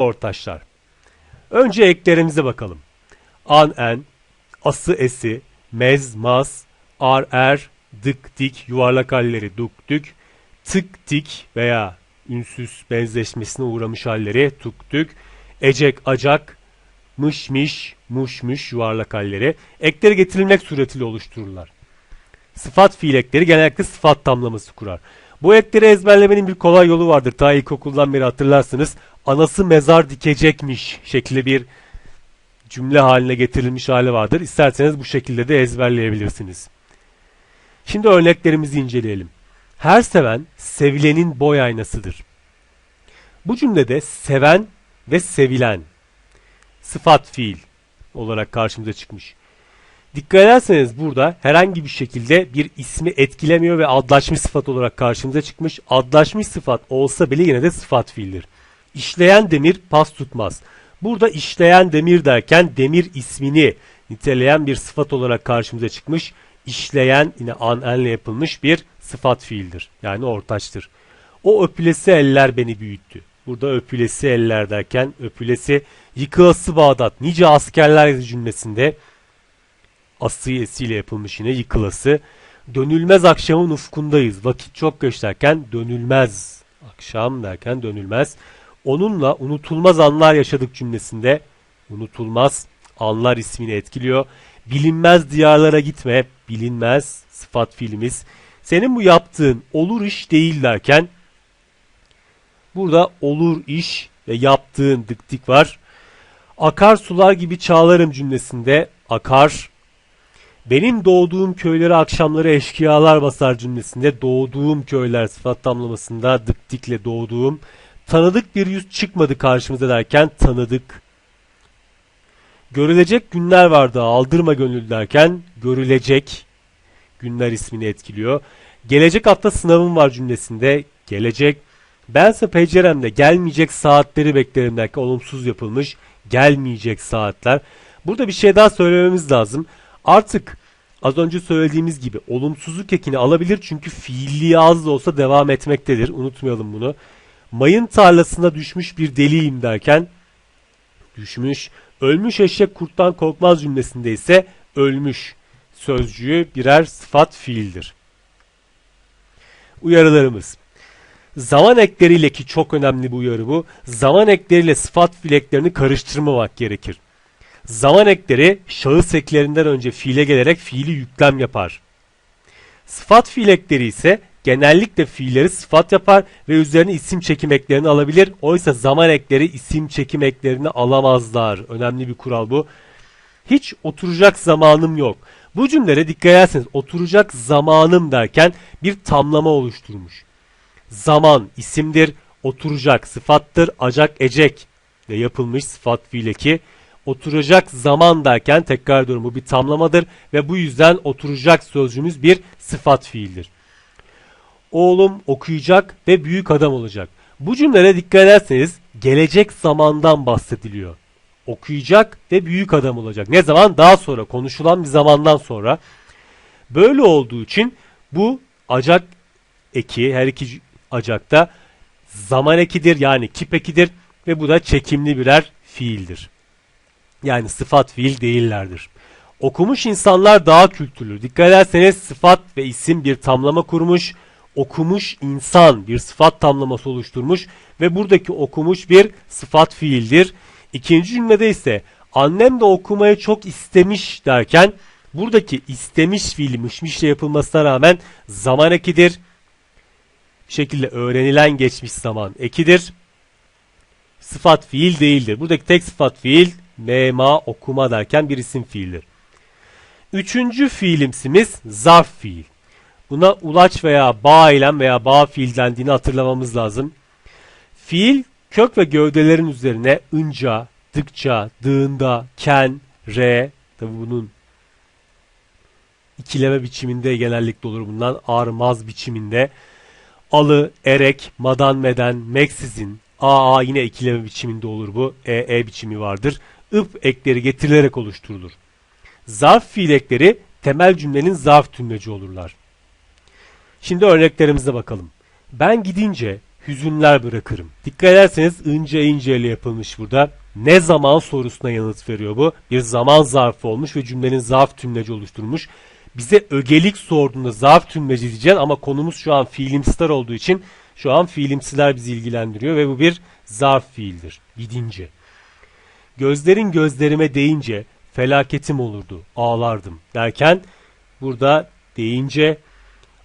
ortaçlar. Önce eklerimize bakalım. An en, ası esi, mez maz, ar er, dık dik yuvarlak halleri duk dük, tık tik veya ünsüz benzeşmesine uğramış halleri tuk tük, ecek acak, mış miş, muş muş yuvarlak halleri ekleri getirilmek suretiyle oluştururlar. Sıfat fiil ekleri genellikle sıfat tamlaması kurar. Bu ekleri ezberlemenin bir kolay yolu vardır. Ta ilkokuldan beri hatırlarsınız. Anası mezar dikecekmiş şekli bir cümle haline getirilmiş hali vardır. İsterseniz bu şekilde de ezberleyebilirsiniz. Şimdi örneklerimizi inceleyelim. Her seven sevilenin boy aynasıdır. Bu cümlede seven ve sevilen sıfat fiil olarak karşımıza çıkmış. Dikkat ederseniz burada herhangi bir şekilde bir ismi etkilemiyor ve adlaşmış sıfat olarak karşımıza çıkmış. Adlaşmış sıfat olsa bile yine de sıfat fiildir. İşleyen demir pas tutmaz. Burada işleyen demir derken demir ismini niteleyen bir sıfat olarak karşımıza çıkmış. İşleyen yine an yapılmış bir sıfat fiildir. Yani ortaçtır. O öpülesi eller beni büyüttü. Burada öpülesi eller derken öpülesi yıkılası Bağdat. Nice askerler cümlesinde ası esiyle yapılmış yine yıkılası. Dönülmez akşamın ufkundayız. Vakit çok geç derken dönülmez. Akşam derken dönülmez. Onunla unutulmaz anlar yaşadık cümlesinde unutulmaz anlar ismini etkiliyor. Bilinmez diyarlara gitme. Bilinmez sıfat fiilimiz. Senin bu yaptığın olur iş değil derken burada olur iş ve yaptığın dık dik var. Akar sular gibi çağlarım cümlesinde akar benim doğduğum köyleri akşamları eşkıyalar basar cümlesinde doğduğum köyler sıfat tamlamasında dık dikle doğduğum tanıdık bir yüz çıkmadı karşımıza derken tanıdık. Görülecek günler vardı aldırma gönül derken görülecek günler ismini etkiliyor. Gelecek hafta sınavım var cümlesinde gelecek. Bense penceremde gelmeyecek saatleri beklerim derken olumsuz yapılmış gelmeyecek saatler. Burada bir şey daha söylememiz lazım. Artık az önce söylediğimiz gibi olumsuzluk ekini alabilir çünkü fiilliği az da olsa devam etmektedir. Unutmayalım bunu. Mayın tarlasına düşmüş bir deliyim derken düşmüş. Ölmüş eşek kurttan korkmaz cümlesinde ise ölmüş sözcüğü birer sıfat fiildir. Uyarılarımız. Zaman ekleriyle ki çok önemli bu uyarı bu. Zaman ekleriyle sıfat fiil eklerini karıştırmamak gerekir. Zaman ekleri şahıs eklerinden önce fiile gelerek fiili yüklem yapar. Sıfat fiil ekleri ise genellikle fiilleri sıfat yapar ve üzerine isim çekim eklerini alabilir. Oysa zaman ekleri isim çekim eklerini alamazlar. Önemli bir kural bu. Hiç oturacak zamanım yok. Bu cümlere dikkat ederseniz oturacak zamanım derken bir tamlama oluşturmuş. Zaman isimdir, oturacak sıfattır, acak ecek ve yapılmış sıfat fiil eki oturacak zaman derken tekrar ediyorum bu bir tamlamadır ve bu yüzden oturacak sözcüğümüz bir sıfat fiildir. Oğlum okuyacak ve büyük adam olacak. Bu cümlere dikkat ederseniz gelecek zamandan bahsediliyor. Okuyacak ve büyük adam olacak. Ne zaman? Daha sonra konuşulan bir zamandan sonra. Böyle olduğu için bu acak eki her iki acakta zaman ekidir yani kip ekidir ve bu da çekimli birer fiildir. Yani sıfat fiil değillerdir. Okumuş insanlar daha kültürlü. Dikkat ederseniz sıfat ve isim bir tamlama kurmuş. Okumuş insan bir sıfat tamlaması oluşturmuş ve buradaki okumuş bir sıfat fiildir. İkinci cümlede ise annem de okumayı çok istemiş derken buradaki istemiş fiili mışmışla yapılmasına rağmen zaman ekidir. Bir şekilde öğrenilen geçmiş zaman ekidir. Sıfat fiil değildir. Buradaki tek sıfat fiil mema okuma derken bir isim fiildir. Üçüncü fiilimsimiz zarf fiil. Buna ulaç veya bağ eylem veya bağ fiil dendiğini hatırlamamız lazım. Fiil kök ve gövdelerin üzerine ınca, dıkça, dığında, ken, re, tabi bunun ikileme biçiminde genellikle olur bundan armaz biçiminde alı, erek, madan meden, meksizin, aa yine ikileme biçiminde olur bu. E, e biçimi vardır ıp ekleri getirilerek oluşturulur. Zarf fiil ekleri temel cümlenin zarf tümleci olurlar. Şimdi örneklerimize bakalım. Ben gidince hüzünler bırakırım. Dikkat ederseniz ince ince ile yapılmış burada. Ne zaman sorusuna yanıt veriyor bu. Bir zaman zarfı olmuş ve cümlenin zarf tümleci oluşturmuş. Bize ögelik sorduğunda zarf tümleci diyeceksin ama konumuz şu an fiilimsiler olduğu için şu an fiilimsiler bizi ilgilendiriyor ve bu bir zarf fiildir. Gidince. Gözlerin gözlerime değince felaketim olurdu, ağlardım derken burada deyince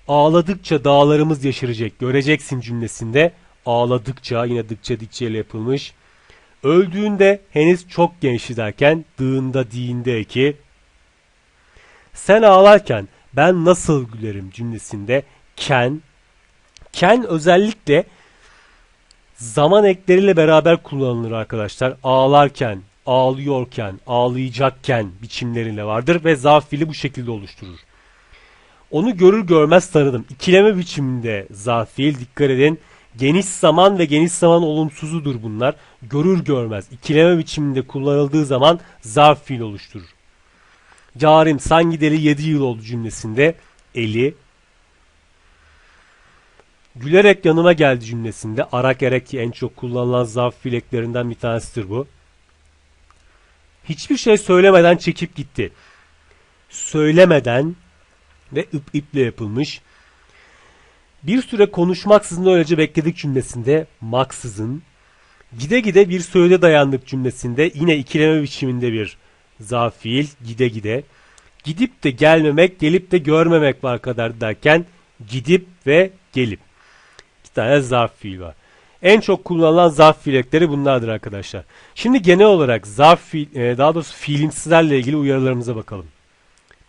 ağladıkça dağlarımız yeşerecek göreceksin cümlesinde ağladıkça yine dıkça dikçe ile yapılmış. Öldüğünde henüz çok gençti derken dığında diğinde eki. Sen ağlarken ben nasıl gülerim cümlesinde ken ken özellikle zaman ekleriyle beraber kullanılır arkadaşlar. Ağlarken, ağlıyorken, ağlayacakken biçimleriyle vardır ve zarf fiili bu şekilde oluşturur. Onu görür görmez tanıdım. İkileme biçiminde zarf fiil dikkat edin. Geniş zaman ve geniş zaman olumsuzudur bunlar. Görür görmez ikileme biçiminde kullanıldığı zaman zarf fiil oluşturur. Carim san gideli 7 yıl oldu cümlesinde eli gülerek yanıma geldi cümlesinde arak erek ki en çok kullanılan zarf fiileklerinden bir tanesidir bu. Hiçbir şey söylemeden çekip gitti. Söylemeden ve ıp iple yapılmış. Bir süre konuşmaksızın öylece bekledik cümlesinde maksızın. Gide gide bir söyle dayandık cümlesinde yine ikileme biçiminde bir zarf fiil gide gide. Gidip de gelmemek, gelip de görmemek var kadar derken gidip ve gelip. İki tane zarf fiil var. En çok kullanılan zarf fiilekleri bunlardır arkadaşlar. Şimdi genel olarak zarf fiil, e, daha doğrusu fiilimsizlerle ilgili uyarılarımıza bakalım.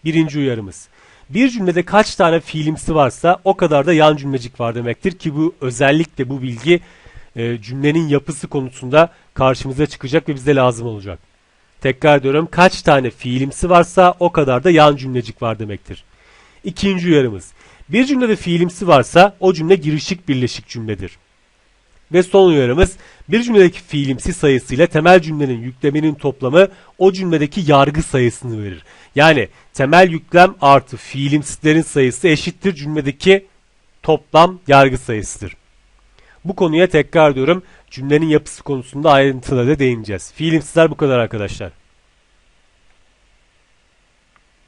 Birinci uyarımız. Bir cümlede kaç tane fiilimsi varsa o kadar da yan cümlecik var demektir ki bu özellikle bu bilgi e, cümlenin yapısı konusunda karşımıza çıkacak ve bize lazım olacak. Tekrar ediyorum kaç tane fiilimsi varsa o kadar da yan cümlecik var demektir. İkinci uyarımız. Bir cümlede fiilimsi varsa o cümle girişik birleşik cümledir. Ve son uyarımız bir cümledeki fiilimsi sayısıyla temel cümlenin yükleminin toplamı o cümledeki yargı sayısını verir. Yani temel yüklem artı fiilimsilerin sayısı eşittir cümledeki toplam yargı sayısıdır. Bu konuya tekrar diyorum cümlenin yapısı konusunda ayrıntılara değineceğiz. Fiilimsizler bu kadar arkadaşlar.